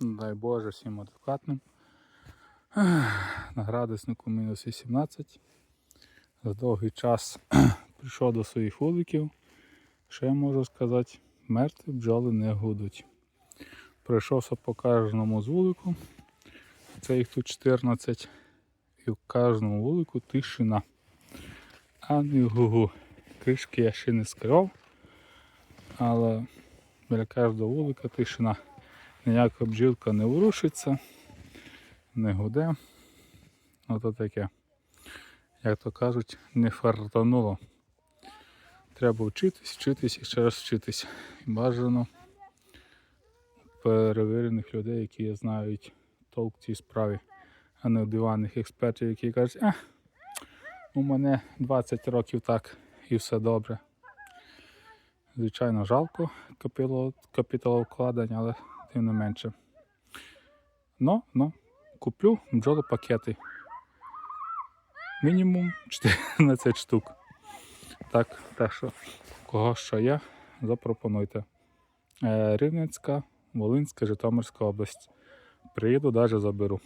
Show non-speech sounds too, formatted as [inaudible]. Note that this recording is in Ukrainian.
Дай Боже всім адекватним. На градуснику мінус 18. За довгий час [clears throat] прийшов до своїх вуликів. Ще можу сказати, мертві бджоли не гудуть. Пройшовся по кожному з вулику. Це їх тут 14. І в кожному вулику тишина. А не гугу. Кришки я ще не скрив. Але біля кожного вулика тишина. Ніяка бджілка не ворушиться, не гуде. Ото таке. Як то кажуть, не фартануло. Треба вчитись, вчитись і ще раз вчитись. І бажано перевірених людей, які знають толк в цій справі, а не диванних експертів, які кажуть, а, у мене 20 років так і все добре. Звичайно, жалко капітало- капіталовкладень, але тим не менше. Ну, ну, куплю бджолопакети. Мінімум 14 штук. Так, так що, кого що є, запропонуйте. Е, Рівненська, Волинська, Житомирська область. Приїду, навіть заберу.